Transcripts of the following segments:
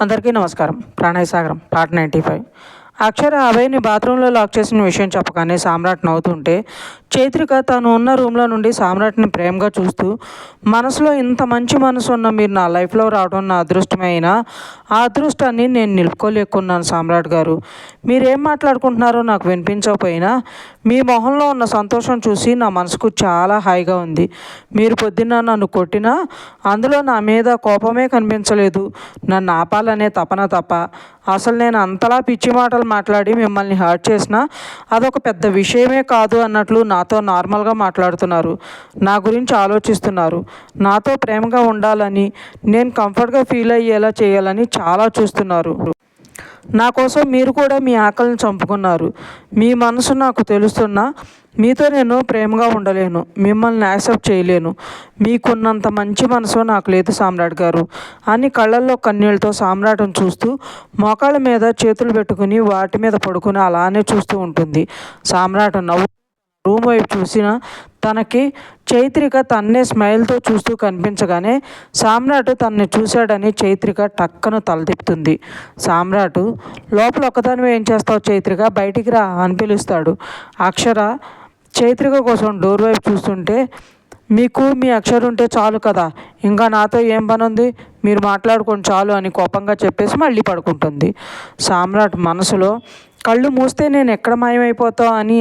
అందరికీ నమస్కారం. Pranayasagaram part ninety five. Akshara అభయ్ని బాత్రూంలో లాక్ చేసిన విషయం చెప్పగానే సామ్రాట్ నవ్వుతుంటే చైత్రిక తను ఉన్న రూమ్లో నుండి సామ్రాట్ని ప్రేమగా చూస్తూ మనసులో ఇంత మంచి మనసు ఉన్న మీరు నా లైఫ్లో రావడం నా అదృష్టమే అయినా ఆ అదృష్టాన్ని నేను నిలుపుకోలేకున్నాను సామ్రాట్ గారు. మీరేం మాట్లాడుకుంటున్నారో నాకు వినిపించకపోయినా మీ మొహంలో ఉన్న సంతోషం చూసి నా మనసుకు చాలా హాయిగా ఉంది. మీరు పొద్దున్న నన్ను కొట్టినా అందులో నా మీద కోపమే కనిపించలేదు. నన్ను ఆపాలనే తపన తప్ప అసలు నేను అంతలా పిచ్చి మాటలు మాట్లాడి మిమ్మల్ని హర్ట్ చేసినా అదొక పెద్ద విషయమే కాదు అన్నట్లు నాతో నార్మల్గా మాట్లాడుతున్నారు. నా గురించి ఆలోచిస్తున్నారు. నాతో ప్రేమగా ఉండాలని నేను కంఫర్ట్గా ఫీల్ అయ్యేలా చేయాలని చాలా చూస్తున్నారు. నా కోసం మీరు కూడా మీ ఆకలిని చంపుకున్నారు. మీ మనసు నాకు తెలుస్తున్నా మీతో నేను ప్రేమగా ఉండలేను. మిమ్మల్ని యాక్సెప్ట్ చేయలేను. మీకున్నంత మంచి మనసు నాకు లేదు సామ్రాట్ గారు. అని కళ్ళల్లో కన్నీళ్ళతో సామ్రాట్ను చూస్తూ మోకాళ్ళ మీద చేతులు పెట్టుకుని వాటి మీద పడుకుని అలానే చూస్తూ ఉంటుంది. సామ్రాట్ నవ్వు రూమ్ వైపు చూసిన తనకి చైత్రిక తన్నే స్మైల్తో చూస్తూ కనిపించగానే సామ్రాట్ తనని చూశాడని చైత్రిక టక్కను తలదిప్పుతుంది సామ్రాట్ లోపల ఒకదానివే ఏం చేస్తావు చైత్రిక? బయటికి రా అని పిలుస్తాడు. అక్షర చైత్రిక కోసం డోర్ వైపు చూస్తుంటే మీకు మీ అక్షరం ఉంటే చాలు కదా. ఇంకా నాతో ఏం పని ఉంది మీరు మాట్లాడుకొని చాలు అని కోపంగా చెప్పేసి మళ్ళీ పడుకుంటుంది. సామ్రాట్ మనసులో కళ్ళు మూస్తే నేను ఎక్కడ మాయమైపోతా? అని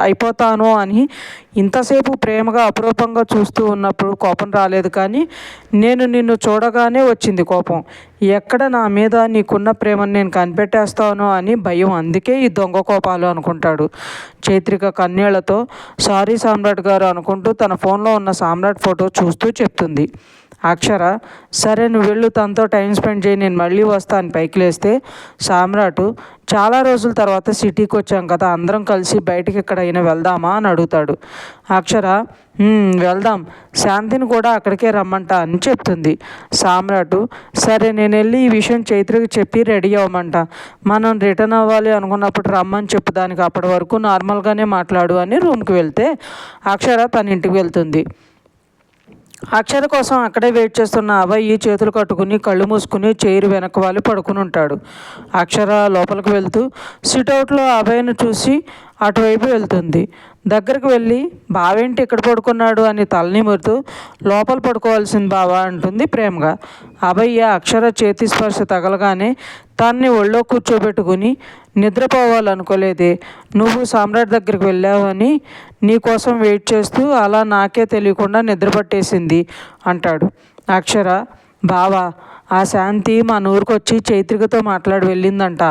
అయిపోతాను అని ఇంతసేపు ప్రేమగా అపురూపంగా చూస్తూ ఉన్నప్పుడు కోపం రాలేదు కానీ నేను నిన్ను చూడగానే వచ్చింది కోపం. ఎక్కడ నా మీద నీకున్న ప్రేమను నేను కనిపెట్టేస్తాను అని భయం. అందుకే ఈ దొంగ కోపాలు అనుకుంటాడు. చైత్రిక కన్నీళ్ళతో సారీ సామ్రాట్ గారు అనుకుంటూ తన ఫోన్లో ఉన్న సామ్రాట్ ఫోటో చూస్తూ చెప్తుంది. అక్షర సరే నువ్వు వెళ్ళు తనతో టైం స్పెండ్ చేయి నేను మళ్ళీ వస్తా అని పైకి లేస్తే. సామ్రాటు చాలా రోజుల తర్వాత సిటీకి వచ్చాం కదా అందరం కలిసి బయటికి ఎక్కడైనా వెళ్దామా అని అడుగుతాడు. అక్షర వెళ్దాం శాంతిని కూడా అక్కడికే రమ్మంట అని చెప్తుంది. సామ్రాటు సరే నేను వెళ్ళి ఈ విషయం చైత్రకి చెప్పి రెడీ అవ్వమంట. మనం రిటర్న్ అవ్వాలి అనుకున్నప్పుడు రమ్మని చెప్పు దానికి అప్పటి వరకు నార్మల్గానే మాట్లాడు అని రూమ్కి వెళ్తే అక్షర తన ఇంటికి వెళ్తుంది. అక్షర కోసం అక్కడే వెయిట్ చేస్తున్న అభయ్ చేతులు కట్టుకుని కళ్ళు మూసుకుని చైరు వెనక వాళ్ళు పడుకుని ఉంటాడు. అక్షర లోపలికి వెళ్తూ సిట్అవుట్లో అభయ్ను చూసి అటువైపు వెళ్తుంది. దగ్గరికి వెళ్ళి బావేంటి ఇక్కడ పడుకున్నాడు? అని తలని మురుతూ లోపల పడుకోవాల్సింది బావా అంటుంది ప్రేమగా. అభయ్య అక్షర చేతి స్పర్శ తగలగానే తన్ని ఒళ్ళో కూర్చోబెట్టుకుని నిద్రపోవాలనుకోలేదే నువ్వు సామ్రాట్ దగ్గరికి వెళ్ళావని నీకోసం వెయిట్ చేస్తూ అలా నాకే తెలియకుండా నిద్రపట్టేసింది అంటాడు. అక్షర బావా ఆ శాంతి మా నూరుకొచ్చి చైత్రికతో మాట్లాడి వెళ్ళిందంట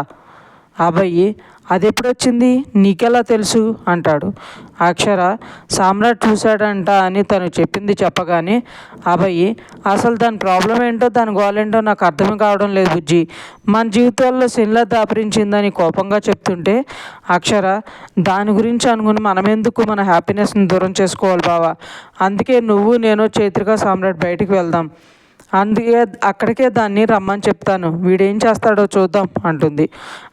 అబ్బాయి అది ఎప్పుడొచ్చింది నీకెలా తెలుసు? అంటాడు. అక్షర సామ్రాట్ చూశాడంట అని తను చెప్పింది చెప్పగానే అబ్బాయి అసలు దాని ప్రాబ్లం ఏంటో దాని గోలేంటో నాకు అర్థం కావడం లేదు బుజ్జి. మన జీవితాల్లో శనిలా దాపరించిందని కోపంగా చెప్తుంటే అక్షర దాని గురించి అనుకుని మనమెందుకు మన హ్యాపీనెస్ని దూరం చేసుకోవాలి బావా? అందుకే నువ్వు నేను చైత్రిక సామ్రాట్ బయటికి వెళ్దాం. అందుకే అక్కడికే దాన్ని రమ్మని చెప్తాను. వీడేం చేస్తాడో చూద్దాం అంటుంది.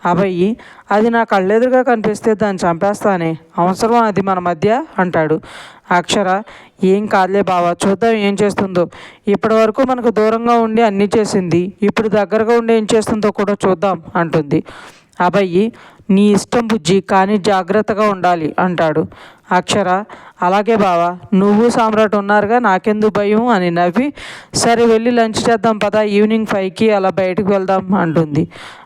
అబ్బాయి అది నా కళ్ళెదురుగా కనిపిస్తే దాన్ని చంపేస్తానే. అవసరం అది మన మధ్య? అంటాడు. అక్షర ఏం కాదులే బావా చూద్దాం ఏం చేస్తుందో. ఇప్పటి వరకు మనకు దూరంగా ఉండి అన్నీ చేసింది. ఇప్పుడు దగ్గరగా ఉండి ఏం చేస్తుందో కూడా చూద్దాం అంటుంది. అబ్బాయి నీ ఇష్టం బుజ్జి కానీ జాగ్రత్తగా ఉండాలి అంటాడు. అక్షర అలాగే బావా నువ్వు సామ్రాట్ ఉన్నారుగా నాకెందుకు భయం అని నవ్వి సరే వెళ్ళి లంచ్ చేద్దాం పదా ఈవినింగ్ ఫైవ్కి అలా బయటకు వెళ్దాం అంటుంది.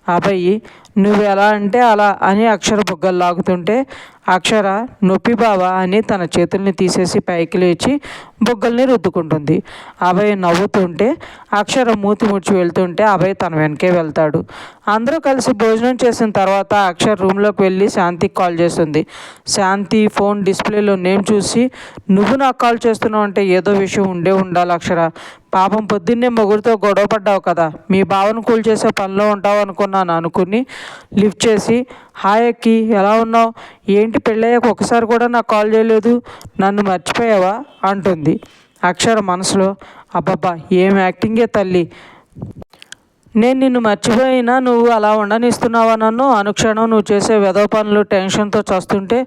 అబ్బాయి నువ్వు ఎలా అంటే అలా అని అక్షర బుగ్గలు లాగుతుంటే అక్షర నొప్పి బావా అని తన చేతుల్ని తీసేసి పైకి లేచి బుగ్గల్ని రుద్దుకుంటుంది. అభయ్ నవ్వుతుంటే అక్షర మూతి ముడిచి వెళ్తుంటే అభయ్ తన వెనకే వెళ్తాడు. అందరూ కలిసి భోజనం చేసిన తర్వాత అక్షర్ రూమ్లోకి వెళ్ళి శాంతికి కాల్ చేస్తుంది. శాంతి ఫోన్ డిస్ప్లేలో నేమ్ చూసి నువ్వు నాకు కాల్ చేస్తున్నావు అంటే ఏదో విషయం ఉండే ఉండాలి అక్షర. పాపం పొద్దున్నే మొగుడితో గొడవ పడ్డావు కదా. మీ బావను కూల్ చేసే పనిలో ఉంటావు అనుకున్నాను అనుకుని లిఫ్ట్ చేసి హాయ్ అక్కి ఎలా ఉన్నావు? ఏంటి పెళ్ళయ్యాక ఒకసారి కూడా నాకు కాల్ చేయలేదు? నన్ను మర్చిపోయావా? అంటుంది. అక్షర మనసులో అబ్బబ్బా ఏం యాక్టింగే తల్లి? నేను నిన్ను మర్చిపోయినా నువ్వు అలా ఉండనిస్తున్నావా నన్ను? అనుక్షణం నువ్వు చేసే వెధవ పనులు టెన్షన్తో చస్తుంటే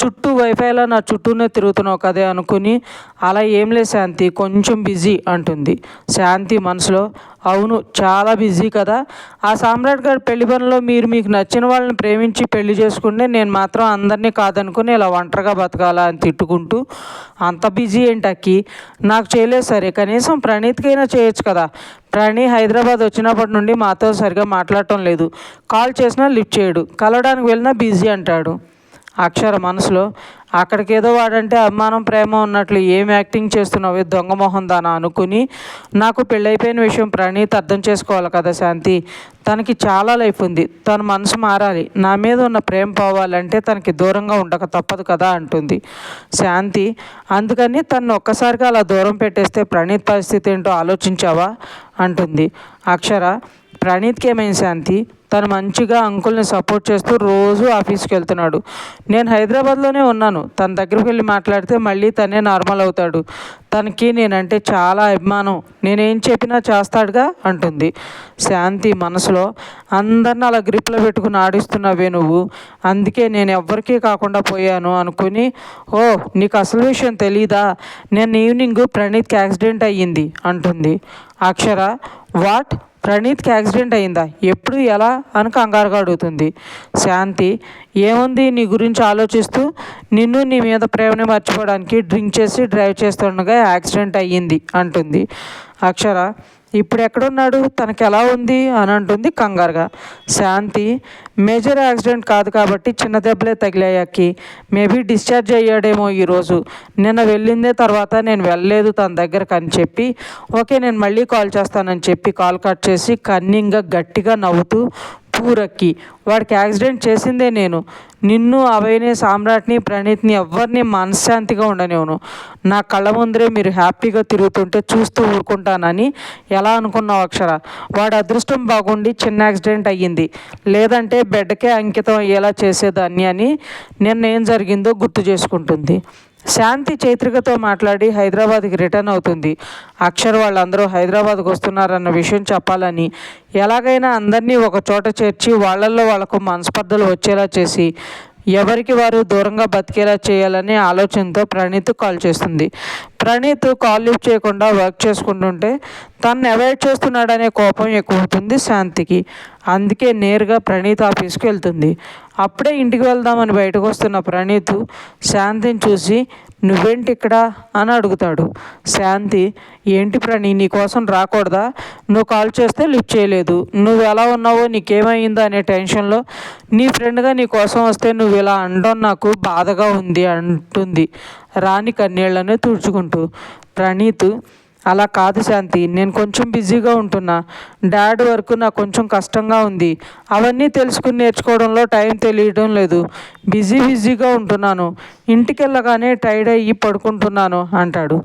చుట్టూ వైఫైలా నా చుట్టూనే తిరుగుతున్నావు కదే అనుకుని అలా ఏం లేదు శాంతి కొంచెం బిజీ అంటుంది. శాంతి మనసులో అవును చాలా బిజీ కదా. ఆ సామ్రాట్ గారి పెళ్ళి పనిలో మీరు మీకు నచ్చిన వాళ్ళని ప్రేమించి పెళ్ళి చేసుకుంటే నేను మాత్రం అందరినీ కాదనుకుని ఇలా ఒంటరిగా బతకాలా అని తిట్టుకుంటూ అంత బిజీ ఏంటి అక్కి? నాకు చేయలేదు సరే కనీసం ప్రణీత్కైనా చేయొచ్చు కదా. ప్రణీ హైదరాబాద్ వచ్చినప్పటి నుండి మాతో సరిగా మాట్లాడటం లేదు. కాల్ చేసినా లిఫ్ట్ చేయడు. కలవడానికి వెళ్ళినా బిజీ అంటాడు. అక్షర మనసులో అక్కడికేదో వాడంటే అభిమానం ప్రేమ ఉన్నట్లు ఏం యాక్టింగ్ చేస్తున్నావు? దొంగ మొహం దానా? అనుకుని నాకు పెళ్ళైపోయిన విషయం ప్రణీత్ అర్థం చేసుకోవాలి కదా శాంతి. తనకి చాలా లైఫ్ ఉంది. తన మనసు మారాలి. నా మీద ఉన్న ప్రేమ పోవాలంటే తనకి దూరంగా ఉండక తప్పదు కదా అంటుంది. శాంతి అందుకని తను ఒక్కసారిగా అలా దూరం పెట్టేస్తే ప్రణీత్ పరిస్థితి ఏంటో ఆలోచించావా? అంటుంది. అక్షర ప్రణీత్కి ఏమైంది శాంతి? తను మంచిగా అంకుల్ని సపోర్ట్ చేస్తూ రోజు ఆఫీస్కి వెళ్తున్నాడు. నేను హైదరాబాద్లోనే ఉన్నాను. తన దగ్గరికి వెళ్ళి మాట్లాడితే మళ్ళీ తనే నార్మల్ అవుతాడు. తనకి నేనంటే చాలా అభిమానం. నేనేం చెప్పినా చేస్తాడుగా అంటుంది. శాంతి మనసులో అందరిని అలా గ్రిప్లో పెట్టుకుని ఆడిస్తున్నావే నువ్వు. అందుకే నేను ఎవ్వరికీ కాకుండా పోయాను అనుకుని ఓ నీకు అసలు విషయం తెలీదా? నేను ఈవినింగ్ ప్రణీత్కి యాక్సిడెంట్ అయ్యింది అంటుంది. అక్షర వాట్? ప్రణీత్కి యాక్సిడెంట్ అయిందా? ఎప్పుడు ఎలా అని కంగారుగా అడుగుతుంది. శాంతి ఏముంది నీ గురించి ఆలోచిస్తూ? నిన్ను నీ మీద ప్రేమని మర్చిపోవడానికి డ్రింక్ చేసి డ్రైవ్ చేస్తుండగా యాక్సిడెంట్ అయ్యింది అంటుంది. అక్షర ఇప్పుడు ఎక్కడున్నాడు తనకి ఎలా ఉంది అని అంటుంది కంగారుగా. శాంతి మేజర్ యాక్సిడెంట్ కాదు కాబట్టి చిన్న దెబ్బలే తగిలాయాకి మేబీ డిశ్చార్జ్ అయ్యాడేమో ఈరోజు. నిన్న వెళ్ళిందే తర్వాత నేను వెళ్ళలేదు తన దగ్గరకు అని చెప్పి ఓకే నేను మళ్ళీ కాల్ చేస్తానని చెప్పి కాల్ కట్ చేసి కన్నింగ్గా గట్టిగా నవ్వుతూ పూరక్కి వాడికి యాక్సిడెంట్ చేసిందే నేను. నిన్ను అవయనే సామ్రాట్ని ప్రణీత్ని ఎవరిని మనశ్శాంతిగా ఉండనివ్వను. నా కళ్ళ ముందరే మీరు హ్యాపీగా తిరుగుతుంటే చూస్తూ ఊరుకుంటానని ఎలా అనుకున్నావు అక్షర? వాడి అదృష్టం బాగుండి చిన్న యాక్సిడెంట్ అయ్యింది. లేదంటే బెడ్కే అంకితం అయ్యేలా చేసేదాన్ని అని నిన్న ఏం జరిగిందో గుర్తు చేసుకుంటుంది. శాంతి చైత్రికతో మాట్లాడి హైదరాబాద్కి రిటర్న్ అవుతుంది. అక్షర్ వాళ్ళందరూ హైదరాబాద్కు వస్తున్నారన్న విషయం చెప్పాలని ఎలాగైనా అందరినీ ఒక చోట చేర్చి వాళ్ళల్లో వాళ్ళకు మనస్పర్ధలు వచ్చేలా చేసి ఎవరికి వారు దూరంగా బతికేలా చేయాలనే ఆలోచనతో ప్రణీత్ కాల్ చేస్తుంది. ప్రణీత్ కాల్ లిఫ్ట్ చేయకుండా వర్క్ చేసుకుంటుంటే తను అవాయిడ్ చేస్తున్నాడనే కోపం ఎక్కువవుతుంది శాంతికి. అందుకే నేరుగా ప్రణీత్ ఆఫీస్కి వెళ్తుంది. అప్పుడే ఇంటికి వెళ్దామని బయటకు వస్తున్న ప్రణీత్ శాంతిని చూసి నువ్వేంటి ఇక్కడ? అని అడుగుతాడు. శాంతి ఏంటి ప్రణీ నీ కోసం రాకూడదా? నువ్వు కాల్ చేస్తే లిఫ్ట్ చేయలేదు. నువ్వు ఎలా ఉన్నావో నీకేమైందో? అనే టెన్షన్లో నీ ఫ్రెండ్గా నీ కోసం వస్తే నువ్వు ఇలా అనడం నాకు బాధగా ఉంది అంటుంది. రాణి కన్నీళ్ళను తుడుచుకుంటూ ప్రణీత్ అలా కాదు శాంతి నేను కొంచెం బిజీగా ఉంటున్నా. డాడ్ వరకు నాకు కొంచెం కష్టంగా ఉంది. అవన్నీ తెలుసుకుని నేర్చుకోవడంలో టైం తెలియడం లేదు. బిజీ బిజీగా ఉంటున్నాను. ఇంటికి వెళ్ళగానే టైర్డ్ అయ్యి పడుకుంటున్నాను అంటాడు.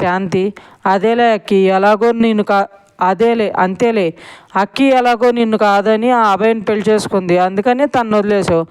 శాంతి అదేలే అక్కి ఎలాగో నేను కా అదేలే అంతేలే. అక్కి ఎలాగో నిన్ను కాదని ఆ అబ్బాయిని పెళ్ళి చేసుకుంది. అందుకని తను వదిలేసావు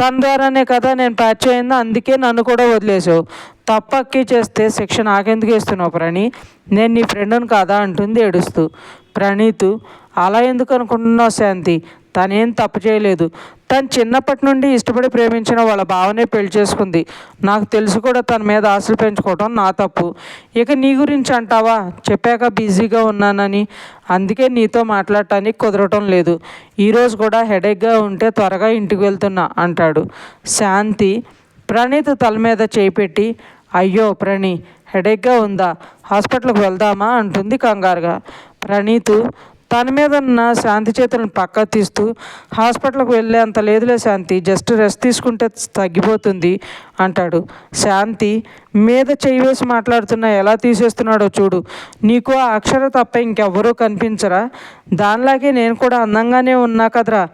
తన ద్వారానే కదా నేను ప్యాచ్ అయింది. అందుకే నన్ను కూడా వదిలేసావు తప్పక్కి చేస్తే శిక్ష నాకెందుకు ఇస్తున్నావు ప్రణి. నేను నీ ఫ్రెండ్ని కాదా అంటుంది ఏడుస్తూ. ప్రణీత్ అలా ఎందుకు అనుకుంటున్నావు శాంతి? తనేం తప్పు చేయలేదు. తను చిన్నప్పటి నుండి ఇష్టపడి ప్రేమించిన వాళ్ళ భావనే పెళ్ళి చేసుకుంది. నాకు తెలుసు కూడా తన మీద ఆశలు పెంచుకోవడం నా తప్పు. ఇక నీ గురించి అంటావా? చెప్పాక బిజీగా ఉన్నానని. అందుకే నీతో మాట్లాడటానికి కుదరటం లేదు. ఈరోజు కూడా హెడేక్గా ఉంటే త్వరగా ఇంటికి వెళ్తున్నా అంటాడు. శాంతి ప్రణీత్ తల మీద చేపెట్టి అయ్యో ప్రణీ హెడేక్గా ఉందా? హాస్పిటల్కి వెళ్దామా? అంటుంది కంగారుగా. ప్రణీతు తన మీద ఉన్న శాంతి చేతులను పక్క తీస్తూ హాస్పిటల్కి వెళ్ళే అంత లేదులే శాంతి జస్ట్ రెస్ట్ తీసుకుంటే తగ్గిపోతుంది అంటాడు. శాంతి మీద చేయి వేసి మాట్లాడుతున్నా ఎలా తీసేస్తున్నాడో చూడు. నీకు ఆ అక్షర తప్ప ఇంకెవ్వరూ కనిపించరా? దానిలాగే నేను కూడా అందంగానే ఉన్నా కదరా?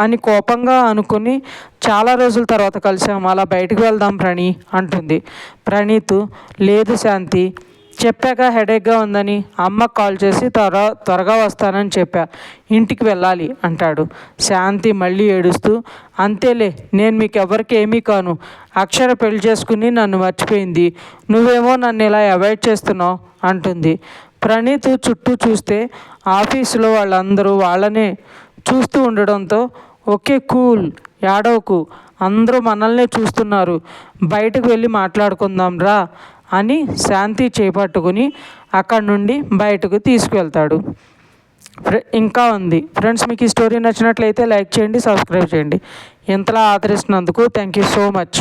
అని కోపంగా అనుకుని చాలా రోజుల తర్వాత కలిసాం. అలా బయటకు వెళ్దాం ప్రణి అంటుంది. ప్రణీత్ లేదు శాంతి చెప్పాక హెడేక్గా ఉందని అమ్మ కాల్ చేసి త్వర త్వరగా వస్తానని చెప్పా. ఇంటికి వెళ్ళాలి అంటాడు. శాంతి మళ్ళీ ఏడుస్తూ అంతేలే నేను మీకు ఎవరికి ఏమీ కాను. అక్షర పెళ్ళి చేసుకుని నన్ను మర్చిపోయింది. నువ్వేమో నన్ను ఇలా అవాయిడ్ చేస్తున్నావు అంటుంది. ప్రణీత్ చుట్టూ చూస్తే ఆఫీసులో వాళ్ళందరూ వాళ్ళనే చూస్తూ ఉండడంతో ఓకే కూల్. యాడవకు అందరూ మనల్నే చూస్తున్నారు. బయటకు వెళ్ళి మాట్లాడుకుందాం రా అని శాంతి చేపట్టుకుని అక్కడి నుండి బయటకు తీసుకువెళ్తాడు. ఇంకా ఉంది. ఫ్రెండ్స్ మీకు ఈ స్టోరీ నచ్చినట్లయితే లైక్ చేయండి సబ్స్క్రైబ్ చేయండి. ఇంతలా ఆదరిస్తున్నందుకు థ్యాంక్ యూ సో మచ్.